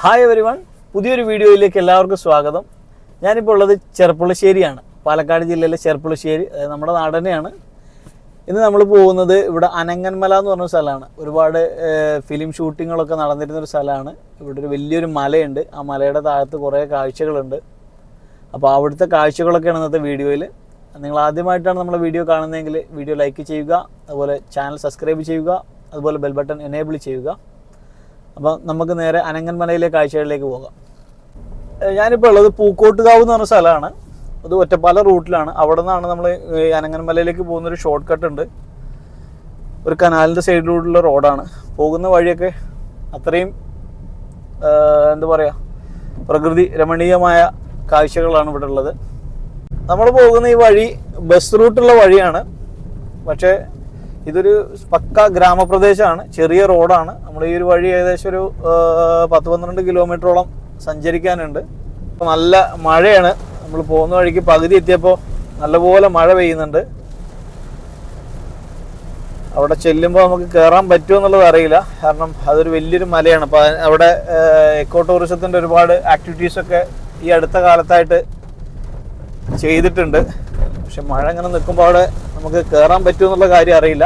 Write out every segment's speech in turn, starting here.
Hi every one പുതിയൊരു വീഡിയോയിലേക്ക് എല്ലാവർക്കും സ്വാഗതം. ഞാനിപ്പോൾ ഉള്ളത് ചെർപ്പുളശ്ശേരിയാണ്. പാലക്കാട് ജില്ലയിലെ ചെർപ്പുളശ്ശേരി നമ്മുടെ നാടനെയാണ് ഇന്ന് നമ്മൾ പോകുന്നത് ഇവിടെ അനങ്ങന്മല എന്ന് പറഞ്ഞ സ്ഥലമാണ്. ഒരുപാട് ഫിലിം ഷൂട്ടിങ്ങുകളൊക്കെ നടന്നിരുന്ന ഒരു സ്ഥലമാണ്. ഇവിടെ ഒരു വലിയൊരു മലയുണ്ട്. ആ മലയുടെ താഴത്ത് കുറേ കാഴ്ചകളുണ്ട്. അപ്പോൾ അവിടുത്തെ കാഴ്ചകളൊക്കെയാണ് ഇന്നത്തെ വീഡിയോയിൽ നിങ്ങൾ ആദ്യമായിട്ടാണ് നമ്മളെ വീഡിയോ കാണുന്നതെങ്കിൽ വീഡിയോ ലൈക്ക് ചെയ്യുക അതുപോലെ ചാനൽ സബ്സ്ക്രൈബ് ചെയ്യുക അതുപോലെ ബെൽ ബട്ടൺ എനേബിൾ ചെയ്യുക. അപ്പോൾ നമുക്ക് നേരെ അനങ്ങൻമലയിലെ കാഴ്ചകളിലേക്ക് പോകാം. ഞാനിപ്പോ ഉള്ളത് പൂക്കോട്ടുകാവ് എന്ന് പറഞ്ഞ സ്ഥലമാണ്. അത് ഒറ്റപ്പാല റൂട്ടിലാണ്. അവിടെ നിന്നാണ് നമ്മൾ അനങ്ങൻമലയിലേക്ക് പോകുന്ന ഒരു ഷോർട്ട് കട്ട് ഉണ്ട്. ഒരു കനാലിന്റെ സൈഡിലൂടെയുള്ള റോഡാണ് പോകുന്ന വഴിയൊക്കെ അത്രയും എന്താ പറയുക പ്രകൃതി രമണീയമായ കാഴ്ചകളാണ് ഇവിടെ ഉള്ളത്. നമ്മൾ പോകുന്ന ഈ വഴി ബസ് റൂട്ടുള്ള വഴിയാണ്. പക്ഷേ ഇതൊരു പക്ക ഗ്രാമപ്രദേശമാണ് ചെറിയ റോഡാണ്. നമ്മൾ ഈ ഒരു വഴി ഏകദേശം ഒരു പത്ത് പന്ത്രണ്ട് കിലോമീറ്ററോളം സഞ്ചരിക്കാനുണ്ട്. നല്ല മഴയാണ്. നമ്മൾ പോകുന്ന വഴിക്ക് പകുതി എത്തിയപ്പോൾ നല്ലപോലെ മഴ പെയ്യുന്നുണ്ട്. അവിടെ ചെല്ലുമ്പോൾ നമുക്ക് കയറാൻ പറ്റുമോ എന്നുള്ളത് അറിയില്ല. കാരണം അതൊരു വലിയൊരു മലയാണ്. അപ്പോൾ അവിടെ എക്കോ ടൂറിസത്തിന്റെ ഒരുപാട് ആക്ടിവിറ്റീസൊക്കെ ഈ അടുത്ത കാലത്തായിട്ട് ചെയ്തിട്ടുണ്ട്. പക്ഷെ മഴ അങ്ങനെ നിൽക്കുമ്പോൾ അവിടെ നമുക്ക് കയറാൻ പറ്റുമോ എന്നുള്ള കാര്യം അറിയില്ല.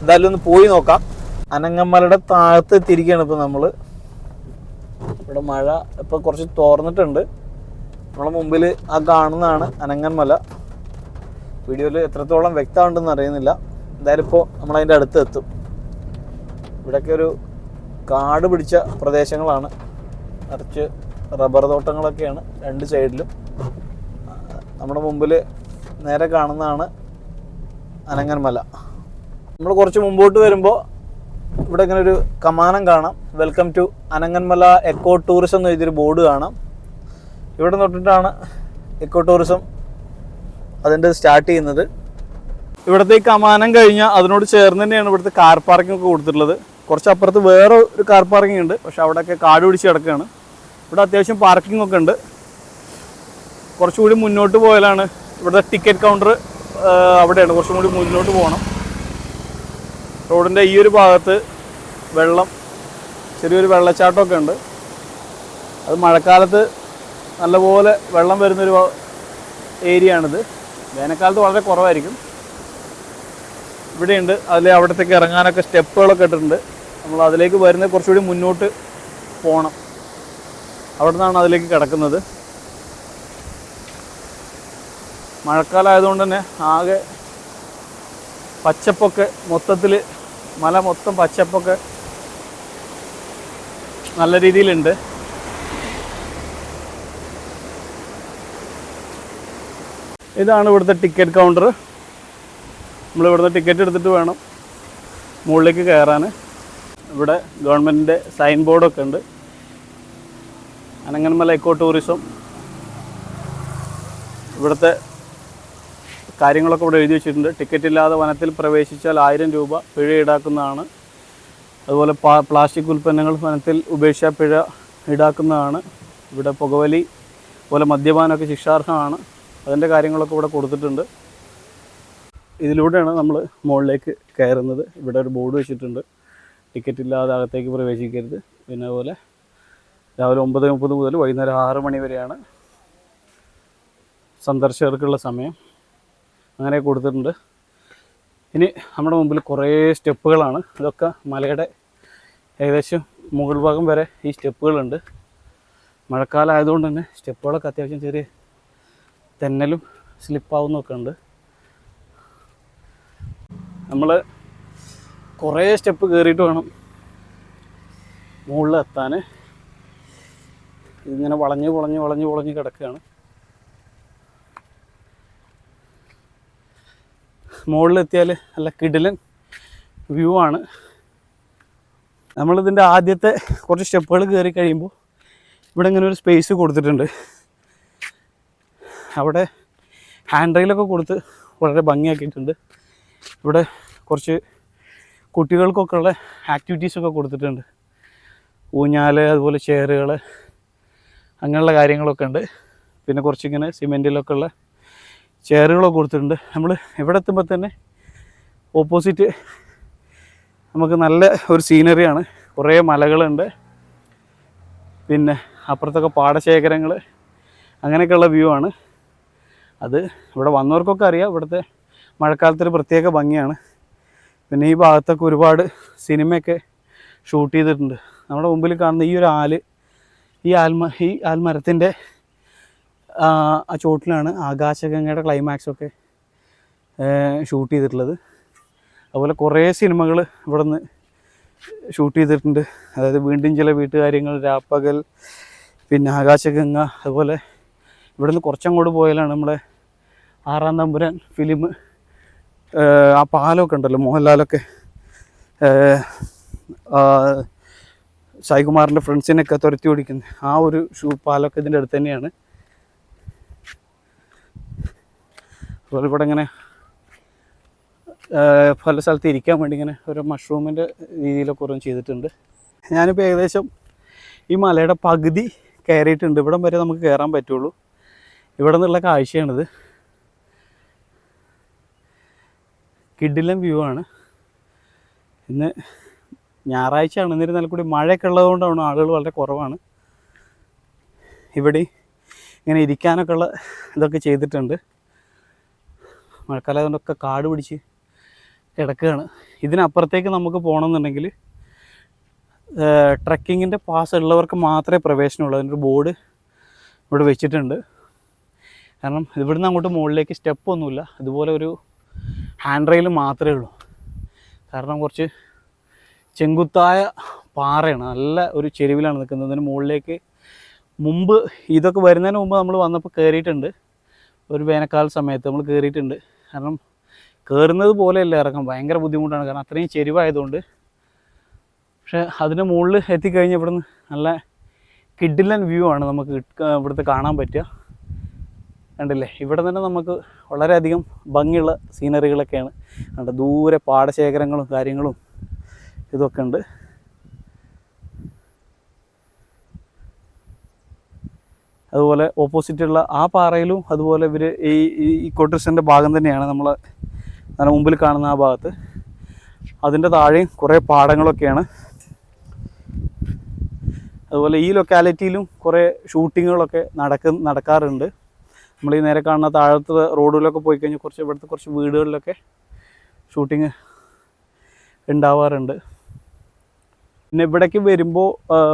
എന്തായാലും ഒന്ന് പോയി നോക്കാം. അനങ്ങമ്മലയുടെ താഴത്ത് എത്തിയിരിക്കുകയാണ് ഇപ്പോൾ നമ്മൾ ഇവിടെ മഴ ഇപ്പോൾ കുറച്ച് തോർന്നിട്ടുണ്ട്. നമ്മളെ മുമ്പിൽ ആ കാണുന്നതാണ് അനങ്ങന്മല. വീഡിയോയിൽ എത്രത്തോളം വ്യക്തമുണ്ടെന്ന് അറിയുന്നില്ല. എന്തായാലും ഇപ്പോൾ നമ്മളതിന്റെ അടുത്ത് എത്തും. ഇവിടെയൊക്കെ ഒരു കാട് പിടിച്ച പ്രദേശങ്ങളാണ്. നിറച്ച് റബ്ബർ തോട്ടങ്ങളൊക്കെയാണ് രണ്ട് സൈഡിലും. നമ്മുടെ മുമ്പിൽ നേരെ കാണുന്നതാണ് അനങ്ങന്മല. നമ്മൾ കുറച്ച് മുമ്പോട്ട് വരുമ്പോൾ ഇവിടെ ഇങ്ങനെ ഒരു കമാനം കാണാം. Welcome to Ananganmala eco tourism എന്ന് എഴുതിയൊരു ബോർഡ് കാണാം. ഇവിടെ തൊട്ടിട്ടാണ് എക്കോ ടൂറിസം അതിന്റെ സ്റ്റാർട്ട് ചെയ്യുന്നത്. ഇവിടുത്തെ ഈ കമാനം കഴിഞ്ഞാൽ അതിനോട് ചേർന്ന് തന്നെയാണ് ഇവിടുത്തെ കാർ പാർക്കിംഗ് ഒക്കെ കൊടുത്തിട്ടുള്ളത്. കുറച്ച് അപ്പുറത്ത് വേറെ ഒരു കാർ പാർക്കിംഗ് ഉണ്ട്. പക്ഷെ അവിടെയൊക്കെ കാട് പിടിച്ച് കിടക്കുകയാണ്. ഇവിടെ അത്യാവശ്യം പാർക്കിംഗ് ഒക്കെ ഉണ്ട്. കുറച്ചുകൂടി മുന്നോട്ട് പോയാലാണ് ഇവിടുത്തെ ടിക്കറ്റ് കൗണ്ടർ അവിടെയാണ്. കുറച്ചും കൂടി മുന്നോട്ട് പോകണം. റോഡിന്റെ ഈ ഒരു ഭാഗത്ത് വെള്ളം ചെറിയൊരു വെള്ളച്ചാട്ടമൊക്കെ ഉണ്ട്. അത് മഴക്കാലത്ത് നല്ലപോലെ വെള്ളം വരുന്നൊരു ഏരിയ ആണിത് വേനൽക്കാലത്ത് വളരെ കുറവായിരിക്കും. ഇവിടെയുണ്ട്. അതിൽ അവിടത്തേക്ക് ഇറങ്ങാനൊക്കെ സ്റ്റെപ്പുകളൊക്കെ ഇട്ടിട്ടുണ്ട്. നമ്മൾ അതിലേക്ക് വരുന്ന കുറച്ചുകൂടി മുന്നോട്ട് പോകണം അവിടെ നിന്നാണ് അതിലേക്ക് കിടക്കുന്നത്. മഴക്കാലമായതുകൊണ്ട് തന്നെ ആകെ പച്ചപ്പൊക്കെ മൊത്തത്തിൽ മല മൊത്തം പച്ചപ്പൊക്കെ നല്ല രീതിയിലുണ്ട്. ഇതാണ് ഇവിടുത്തെ ടിക്കറ്റ് കൗണ്ടർ നമ്മൾ ഇവിടുന്ന് ടിക്കറ്റ് എടുത്തിട്ട് വേണം മുകളിലേക്ക് കയറാൻ. ഇവിടെ ഗവൺമെന്റിന്റെ സൈൻ ബോർഡൊക്കെ ഉണ്ട്. അനങ്ങന്മല എക്കോ ടൂറിസം ഇവിടുത്തെ കാര്യങ്ങളൊക്കെ ഇവിടെ എഴുതി വെച്ചിട്ടുണ്ട്. ടിക്കറ്റ് ഇല്ലാതെ വനത്തിൽ പ്രവേശിച്ചാൽ ആയിരം രൂപ പിഴ ഈടാക്കുന്നതാണ്. അതുപോലെ പ്ലാസ്റ്റിക് ഉൽപ്പന്നങ്ങൾ വനത്തിൽ ഉപേക്ഷാ പിഴ ഈടാക്കുന്നതാണ്. ഇവിടെ പുകവലി അതുപോലെ മദ്യപാനമൊക്കെ ശിക്ഷാർഹമാണ്. അതിന്റെ കാര്യങ്ങളൊക്കെ ഇവിടെ കൊടുത്തിട്ടുണ്ട്. ഇതിലൂടെയാണ് നമ്മൾ മുകളിലേക്ക് കയറുന്നത്. ഇവിടെ ഒരു ബോർഡ് വെച്ചിട്ടുണ്ട്. ടിക്കറ്റ് ഇല്ലാതെ അകത്തേക്ക് പ്രവേശിക്കരുത്. പിന്നെ അതുപോലെ രാവിലെ ഒമ്പത് മുപ്പത് മുതൽ വൈകുന്നേരം ആറ് മണി വരെയാണ് സന്ദർശകർക്കുള്ള സമയം. അങ്ങനെ കൊടുത്തിട്ടുണ്ട്. ഇനി നമ്മുടെ മുമ്പിൽ കുറേ സ്റ്റെപ്പുകളാണ്. ഇതൊക്കെ മലയുടെ ഏകദേശം മുകൾ ഭാഗം വരെ ഈ സ്റ്റെപ്പുകളുണ്ട്. മഴക്കാലം ആയതുകൊണ്ട് തന്നെ സ്റ്റെപ്പുകളൊക്കെ അത്യാവശ്യം ചെറിയ തെന്നലും സ്ലിപ്പാവുന്നൊക്കെ ഉണ്ട്. നമ്മൾ കുറേ സ്റ്റെപ്പ് കയറിയിട്ട് വേണം മുകളിൽ എത്താൻ ഇതിങ്ങനെ വളഞ്ഞ് വളഞ്ഞ് വളഞ്ഞ് വളഞ്ഞ് കിടക്കുകയാണ്. മുകളിലെത്തിയാൽ നല്ല കിടിലൻ വ്യൂ ആണ്. നമ്മളിതിന്റെ ആദ്യത്തെ കുറച്ച് സ്റ്റെപ്പുകൾ കയറി കഴിയുമ്പോൾ ഇവിടെ ഇങ്ങനെ ഒരു സ്പേസ് കൊടുത്തിട്ടുണ്ട്. അവിടെ ഹാൻഡ് റെയിലൊക്കെ കൊടുത്ത് വളരെ ഭംഗിയാക്കിയിട്ടുണ്ട്. ഇവിടെ കുറച്ച് കുട്ടികൾക്കൊക്കെ ഉള്ള ആക്ടിവിറ്റീസൊക്കെ കൊടുത്തിട്ടുണ്ട്. ഊഞ്ഞാൽ അതുപോലെ ചെയറുകൾ അങ്ങനെയുള്ള കാര്യങ്ങളൊക്കെ ഉണ്ട്. പിന്നെ കുറച്ചിങ്ങനെ സിമെന്റിലൊക്കെ ഉള്ള ചെയറുകളൊക്കെ കൊടുത്തിട്ടുണ്ട്. നമ്മൾ ഇവിടെ എത്തുമ്പോൾ തന്നെ ഓപ്പോസിറ്റ് നമുക്ക് നല്ല ഒരു സീനറിയാണ് കുറേ മലകളുണ്ട്. പിന്നെ അപ്പുറത്തൊക്കെ പാടശേഖരങ്ങൾ അങ്ങനെയൊക്കെയുള്ള വ്യൂ ആണ്. അത് ഇവിടെ വന്നവർക്കൊക്കെ അറിയാം. ഇവിടുത്തെ മഴക്കാലത്തൊരു പ്രത്യേക ഭംഗിയാണ്. പിന്നെ ഈ ഭാഗത്തൊക്കെ ഒരുപാട് സിനിമയൊക്കെ ഷൂട്ട് ചെയ്തിട്ടുണ്ട്. നമ്മുടെ മുമ്പിൽ കാണുന്ന ഈ ഒരു ആൽ ഈ ആൽമ ഈ ആൽമരത്തിന്റെ ആ ചോട്ടിലാണ് ആകാശഗംഗയുടെ ക്ലൈമാക്സൊക്കെ ഷൂട്ട് ചെയ്തിട്ടുള്ളത്. അതുപോലെ കുറേ സിനിമകൾ ഇവിടെ നിന്ന് ഷൂട്ട് ചെയ്തിട്ടുണ്ട്. അതായത് വീണ്ടും ചില വീട്ടുകാര്യങ്ങൾ രാപ്പകൽ പിന്നെ ആകാശഗംഗ അതുപോലെ ഇവിടെ നിന്ന് കുറച്ചങ്ങോട്ട് പോയാലാണ് നമ്മുടെ ആറാം തമ്പുരാൻ ഫിലിം ആ പാലമൊക്കെ ഉണ്ടല്ലോ മോഹൻലാലൊക്കെ സായികുമാറിന്റെ ഫ്രണ്ട്സിനൊക്കെ തുരത്തി ഓടിക്കുന്നത് ആ ഒരു ഷൂ പാലൊക്കെ ഇതിന്റെ അടുത്ത് തന്നെയാണ്. അതുപോലെ ഇവിടെ ഇങ്ങനെ പല സ്ഥലത്ത് ഇരിക്കാൻ വേണ്ടി ഇങ്ങനെ ഒരു മഷ്റൂമിന്റെ രീതിയിലൊക്കെ ഓരോന്ന് ചെയ്തിട്ടുണ്ട്. ഞാനിപ്പോൾ ഏകദേശം ഈ മലയുടെ പകുതി കയറിയിട്ടുണ്ട്. ഇവിടം വരെ നമുക്ക് കയറാൻ പറ്റുള്ളൂ. ഇവിടെ നിന്നുള്ള കാഴ്ചയാണിത്. കിഡിലം വ്യൂ ആണ്. ഇന്ന് ഞായറാഴ്ചയാണ്. എന്നിരുന്നാൽ കൂടി മഴയൊക്കെ ഉള്ളതുകൊണ്ടാണ് ആളുകൾ വളരെ കുറവാണ്. ഇവിടെ ഇങ്ങനെ ഇരിക്കാനൊക്കെ ഉള്ള ഇതൊക്കെ ചെയ്തിട്ടുണ്ട്. മഴക്കാലം ആയതുകൊണ്ടൊക്കെ കാട് പിടിച്ച് കിടക്കുകയാണ്. ഇതിനപ്പുറത്തേക്ക് നമുക്ക് പോകണമെന്നുണ്ടെങ്കിൽ ട്രക്കിങ്ങിന്റെ പാസ് ഉള്ളവർക്ക് മാത്രമേ പ്രവേശനമുള്ളൂ. അതിന്റെ ബോർഡ് ഇവിടെ വെച്ചിട്ടുണ്ട്. കാരണം ഇവിടുന്ന് അങ്ങോട്ട് മുകളിലേക്ക് സ്റ്റെപ്പ് ഒന്നുമില്ല ഇതുപോലെ ഒരു ഹാൻഡ് റെയിൽ മാത്രമേ ഉള്ളൂ. കാരണം കുറച്ച് ചെങ്കുത്തായ പാറയാണ്. നല്ല ഒരു ചെരുവിലാണ് നിൽക്കുന്നത്. അതിന് മുകളിലേക്ക് മുമ്പ് ഇതൊക്കെ വരുന്നതിന് മുമ്പ് നമ്മൾ വന്നപ്പോൾ കയറിയിട്ടുണ്ട്. ഒരു വേനൽക്കാല സമയത്ത് നമ്മൾ കയറിയിട്ടുണ്ട്. കാരണം കയറുന്നത് പോലെയല്ല ഇറങ്ങാൻ ഭയങ്കര ബുദ്ധിമുട്ടാണ്. കാരണം അത്രയും ചെരുവായതുകൊണ്ട്. പക്ഷേ അതിന്റെ മുകളിൽ എത്തിക്കഴിഞ്ഞാൽ ഇവിടുന്ന് നല്ല കിഡിലൻ വ്യൂ ആണ് നമുക്ക് ഇവിടുത്തെ കാണാൻ പറ്റുക. കണ്ടില്ലേ? ഇവിടെ തന്നെ നമുക്ക് വളരെയധികം ഭംഗിയുള്ള സീനറികളൊക്കെയാണ് കണ്ട? ദൂരെ പാടശേഖരങ്ങളും കാര്യങ്ങളും ഇതൊക്കെ ഉണ്ട്. അതുപോലെ ഓപ്പോസിറ്റുള്ള ആ പാറയിലും അതുപോലെ ഇവർ ഈ ഈ കൊട്ടർസിന്റെ ഭാഗം തന്നെയാണ് നമ്മൾ നല്ല മുമ്പിൽ കാണുന്ന ആ ഭാഗത്ത്. അതിന്റെ താഴെയും കുറേ പാടങ്ങളൊക്കെയാണ്. അതുപോലെ ഈ ലൊക്കാലിറ്റിയിലും കുറേ ഷൂട്ടിങ്ങുകളൊക്കെ നടക്ക നടക്കാറുണ്ട്. നമ്മൾ ഈ നേരെ കാണുന്ന താഴത്തെ റോഡിലൊക്കെ പോയി കഴിഞ്ഞാൽ കുറച്ച് ഇവിടുത്തെ കുറച്ച് വീടുകളിലൊക്കെ ഷൂട്ടിങ് ഉണ്ടാവാറുണ്ട്. പിന്നെ ഇവിടേക്ക് വരുമ്പോൾ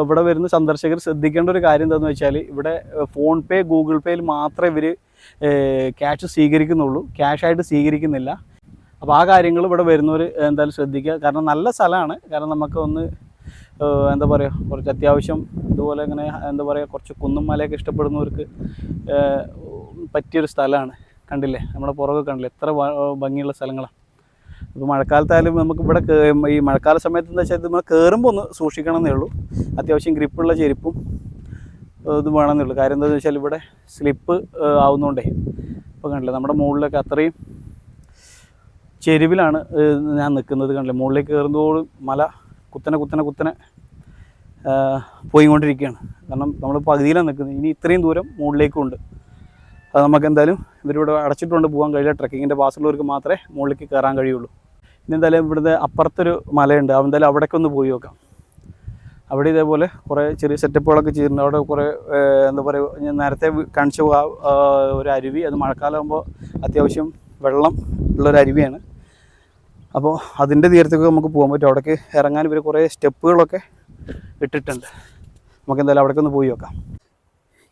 ഇവിടെ വരുന്ന സന്ദർശകർ ശ്രദ്ധിക്കേണ്ട ഒരു കാര്യം എന്താണെന്ന് വെച്ചാൽ ഇവിടെ ഫോൺ പേ ഗൂഗിൾ പേയിൽ മാത്രമേ ഇവർ ക്യാഷ് സ്വീകരിക്കുന്നുള്ളൂ. ക്യാഷായിട്ട് സ്വീകരിക്കുന്നില്ല. അപ്പോൾ ആ കാര്യങ്ങൾ ഇവിടെ വരുന്നവർ എന്തായാലും ശ്രദ്ധിക്കുക. കാരണം നല്ല സ്ഥലമാണ്. കാരണം നമുക്ക് ഒന്ന് എന്താ പറയുക കുറച്ച് അത്യാവശ്യം ഇതുപോലെ ഇങ്ങനെ എന്താ പറയുക കുറച്ച് കുന്നും മലയൊക്കെ ഇഷ്ടപ്പെടുന്നവർക്ക് പറ്റിയൊരു സ്ഥലമാണ്. കണ്ടില്ലേ? നമ്മുടെ പുറകെ കണ്ടില്ലേ? എത്ര ഭംഗിയുള്ള സ്ഥലങ്ങളാണ് അപ്പോൾ മഴക്കാലത്തായാലും നമുക്ക് ഇവിടെ ഈ മഴക്കാല സമയത്ത് എന്താ വെച്ചാൽ നമ്മൾ കയറുമ്പോൾ ഒന്ന് സൂക്ഷിക്കണം എന്നേ ഉള്ളൂ. അത്യാവശ്യം ഗ്രിപ്പുള്ള ചെരുപ്പും ഇതും വേണമെന്നേ ഉള്ളൂ. കാര്യം എന്താണെന്ന് വെച്ചാൽ ഇവിടെ സ്ലിപ്പ് ആവുന്നതുകൊണ്ടേ ഇപ്പോൾ കണ്ടില്ലേ നമ്മുടെ മുകളിലൊക്കെ അത്രയും ചെരുവിലാണ് ഞാൻ നിൽക്കുന്നത് കണ്ടില്ലേ. മുകളിലേക്ക് കയറുന്നതോടും മല കുത്തനെ കുത്തനെ കുത്തനെ പോയിക്കൊണ്ടിരിക്കുകയാണ്. കാരണം നമ്മൾ പകുതിയിലാണ് നിൽക്കുന്നത് ഇനി ഇത്രയും ദൂരം മുകളിലേക്കും ഉണ്ട് അത് നമുക്ക് എന്തായാലും ഇവരിവിടെ അടച്ചിട്ടുകൊണ്ട് പോകാൻ കഴിയില്ല. ട്രക്കിങ്ങിന്റെ പാസ്സുള്ളവർക്ക് മാത്രമേ മുകളിലേക്ക് കയറാൻ കഴിയുള്ളൂ. ഇനി എന്തായാലും ഇവിടുന്ന് അപ്പുറത്തൊരു മലയുണ്ട്. എന്തായാലും അവിടേക്ക് ഒന്ന് പോയി നോക്കാം. അവിടെ ഇതേപോലെ കുറേ ചെറിയ സെറ്റപ്പുകളൊക്കെ ചെയ്തിട്ടുണ്ട്. അവിടെ കുറേ എന്താ പറയുക ഞാൻ നേരത്തെ കാണിച്ചു ഒരു അരുവി. അത് മഴക്കാലമാകുമ്പോൾ അത്യാവശ്യം വെള്ളം ഉള്ളൊരു അരുവിയാണ്. അപ്പോൾ അതിന്റെ തീരത്തേക്ക് നമുക്ക് പോകാൻ പറ്റും. അവിടേക്ക് ഇറങ്ങാൻ ഇവർ കുറേ സ്റ്റെപ്പുകളൊക്കെ ഇട്ടിട്ടുണ്ട്. നമുക്ക് എന്തായാലും അവിടേക്ക് ഒന്ന് പോയി നോക്കാം.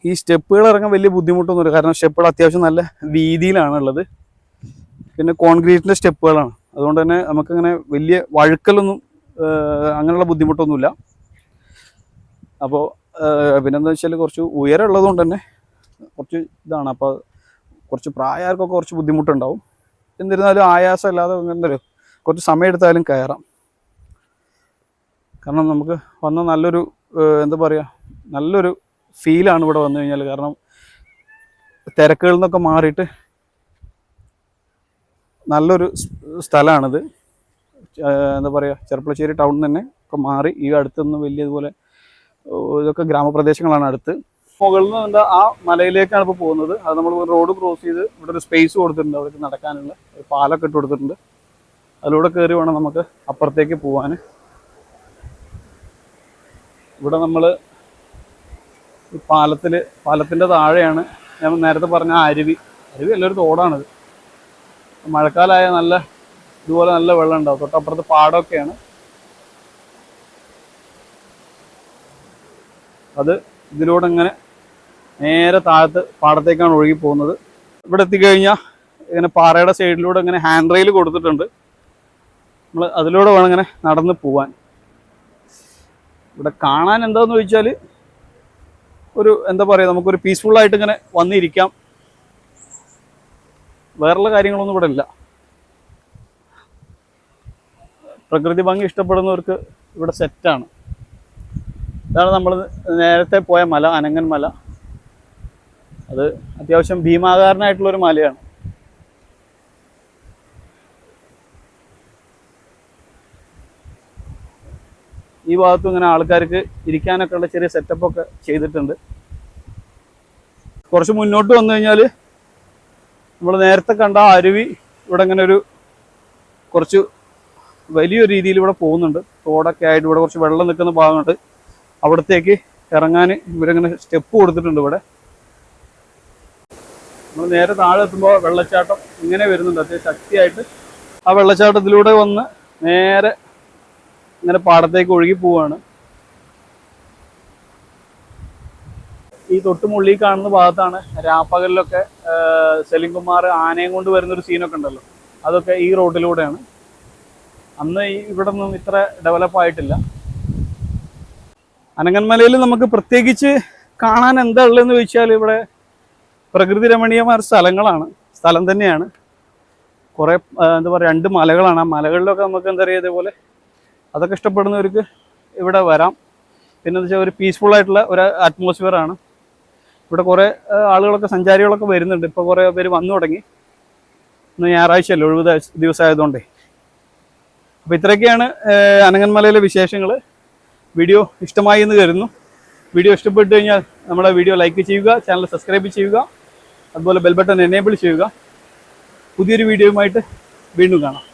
ഈ സ്റ്റെപ്പുകൾ ഇറങ്ങാൻ വലിയ ബുദ്ധിമുട്ടൊന്നുമില്ല. കാരണം സ്റ്റെപ്പുകൾ അത്യാവശ്യം നല്ല വീതിയിലാണ് ഉള്ളത് പിന്നെ കോൺക്രീറ്റിന്റെ സ്റ്റെപ്പുകളാണ്. അതുകൊണ്ട് തന്നെ നമുക്കങ്ങനെ വലിയ വഴുക്കലൊന്നും അങ്ങനെയുള്ള ബുദ്ധിമുട്ടൊന്നുമില്ല. അപ്പോൾ പിന്നെന്താ വെച്ചാൽ കുറച്ച് ഉയരമുള്ളത് കൊണ്ട് തന്നെ കുറച്ച് ഇതാണ്. അപ്പോൾ കുറച്ച് പ്രായക്കാർക്കൊക്കെ കുറച്ച് ബുദ്ധിമുട്ടുണ്ടാവും. എന്നിരുന്നാലും ആയാസം അല്ലാതെ എന്താ പറയുക കുറച്ച് സമയം എടുത്താലും കയറാം. കാരണം നമുക്ക് വന്ന നല്ലൊരു എന്താ പറയുക നല്ലൊരു ഫീലാണ് ഇവിടെ വന്നു കഴിഞ്ഞാൽ കാരണം തിരക്കുകളിൽ നിന്നൊക്കെ മാറിയിട്ട് നല്ലൊരു സ്ഥലമാണിത് എന്താ പറയുക ചെറുപ്പളശ്ശേരി ടൗൺ തന്നെ ഒക്കെ മാറി. ഈ അടുത്തൊന്നും വലിയ ഇതുപോലെ ഇതൊക്കെ ഗ്രാമപ്രദേശങ്ങളാണ് അടുത്ത്. മുകളിൽ നിന്ന് എന്താ ആ മലയിലേക്കാണ് ഇപ്പോൾ പോകുന്നത്. അത് നമ്മൾ റോഡ് ക്രോസ് ചെയ്ത് ഇവിടെ ഒരു സ്പേസ് കൊടുത്തിട്ടുണ്ട് അവിടേക്ക് നടക്കാനുള്ള. ഒരു പാലൊക്കെ ഇട്ട് കൊടുത്തിട്ടുണ്ട്. അതിലൂടെ കയറി വേണം നമുക്ക് അപ്പുറത്തേക്ക് പോകാൻ ഇവിടെ നമ്മൾ പാലത്തിൽ പാലത്തിന്റെ താഴെയാണ്. ഞാൻ നേരത്തെ പറഞ്ഞ അരുവി. അരുവി അല്ലൊരു തോടാണിത്. മഴക്കാലമായ നല്ല ഇതുപോലെ നല്ല വെള്ളം ഉണ്ടാവും തൊട്ടപ്പുറത്ത് പാടമൊക്കെയാണ്. അത് ഇതിലൂടെ ഇങ്ങനെ നേരെ താഴത്ത് പാടത്തേക്കാണ് ഒഴുകി പോകുന്നത്. ഇവിടെ എത്തിക്കഴിഞ്ഞാൽ ഇങ്ങനെ പാറയുടെ സൈഡിലൂടെ ഇങ്ങനെ ഹാൻഡ് റെയിൽ കൊടുത്തിട്ടുണ്ട്. നമ്മൾ അതിലൂടെ വേണം ഇങ്ങനെ നടന്ന് പോവാൻ. ഇവിടെ കാണാൻ എന്താന്ന് ചോദിച്ചാൽ ഒരു എന്താ പറയുക നമുക്കൊരു പീസ്ഫുള്ളായിട്ട് ഇങ്ങനെ വന്നിരിക്കാം. വേറുള്ള കാര്യങ്ങളൊന്നും ഇവിടെ ഇല്ല. പ്രകൃതി ഭംഗി ഇഷ്ടപ്പെടുന്നവർക്ക് ഇവിടെ സെറ്റാണ് ഇതാണ് നമ്മൾ നേരത്തെ പോയ മല അനങ്ങൻ മല. അത് അത്യാവശ്യം ഭീമാകാരനായിട്ടുള്ളൊരു മലയാണ്. ഈ ഭാഗത്തും ഇങ്ങനെ ആൾക്കാർക്ക് ഇരിക്കാനൊക്കെ ഉള്ള ചെറിയ സെറ്റപ്പൊക്കെ ചെയ്തിട്ടുണ്ട്. കുറച്ച് മുന്നോട്ട് വന്നു കഴിഞ്ഞാൽ നമ്മൾ നേരത്തെ കണ്ട ആ അരുവി ഇവിടെ ഇങ്ങനെ ഒരു കുറച്ച് വലിയൊരു രീതിയിൽ ഇവിടെ പോകുന്നുണ്ട്. തോടൊക്കെ ആയിട്ട് ഇവിടെ കുറച്ച് വെള്ളം നിൽക്കുന്ന ഭാഗമുണ്ട്. അവിടത്തേക്ക് ഇറങ്ങാൻ ഇവരിങ്ങനെ സ്റ്റെപ്പ് കൊടുത്തിട്ടുണ്ട് ഇവിടെ. നമ്മൾ നേരെ താഴെ എത്തുമ്പോൾ വെള്ളച്ചാട്ടം ഇങ്ങനെ വരുന്നുണ്ട്. അത്യാവശ്യം ശക്തിയായിട്ട് ആ വെള്ളച്ചാട്ടത്തിലൂടെ വന്ന് നേരെ ഇങ്ങനെ പാടത്തേക്ക് ഒഴുകി പോവാണ്. ഈ തൊട്ടുമുള്ളി കാണുന്ന ഭാഗത്താണ് രാപ്പകലിലൊക്കെ സെലിംകുമാർ ആനയും കൊണ്ട് വരുന്നൊരു സീനൊക്കെ ഉണ്ടല്ലോ. അതൊക്കെ ഈ റോഡിലൂടെയാണ്. അന്ന് ഇവിടെ ഒന്നും ഇത്ര ഡെവലപ്പ് ആയിട്ടില്ല. അനങ്ങന്മലയിൽ നമുക്ക് പ്രത്യേകിച്ച് കാണാൻ എന്താ ഉള്ളതെന്ന് ചോദിച്ചാൽ ഇവിടെ പ്രകൃതി രമണീയമായ സ്ഥലങ്ങളാണ്. സ്ഥലം തന്നെയാണ്. കുറേ എന്താ പറയുക രണ്ട് മലകളാണ്. ആ മലകളിലൊക്കെ നമുക്ക് എന്താ പറയുക ഇതേപോലെ അതൊക്കെ ഇഷ്ടപ്പെടുന്നവർക്ക് ഇവിടെ വരാം. പിന്നെന്താ വെച്ചാൽ ഒരു പീസ്ഫുൾ ആയിട്ടുള്ള ഒരു അറ്റ്മോസ്ഫിയർ ആണ്. ഇവിടെ കുറേ ആളുകളൊക്കെ സഞ്ചാരികളൊക്കെ വരുന്നുണ്ട്. ഇപ്പോൾ കുറേ പേര് വന്നു തുടങ്ങി. ഇന്ന് ഞായറാഴ്ചയല്ലേ ഒഴിവ് ദിവസമായതുകൊണ്ടേ അപ്പോൾ ഇത്രയൊക്കെയാണ് അനങ്ങന്മലയിലെ വിശേഷങ്ങൾ വീഡിയോ ഇഷ്ടമായി എന്ന് കരുതുന്നു. വീഡിയോ ഇഷ്ടപ്പെട്ടു കഴിഞ്ഞാൽ നമ്മുടെ വീഡിയോ ലൈക്ക് ചെയ്യുക ചാനൽ സബ്സ്ക്രൈബ് ചെയ്യുക അതുപോലെ ബെൽബട്ടൺ എനേബിൾ ചെയ്യുക. പുതിയൊരു വീഡിയോയുമായിട്ട് വീണ്ടും കാണാം.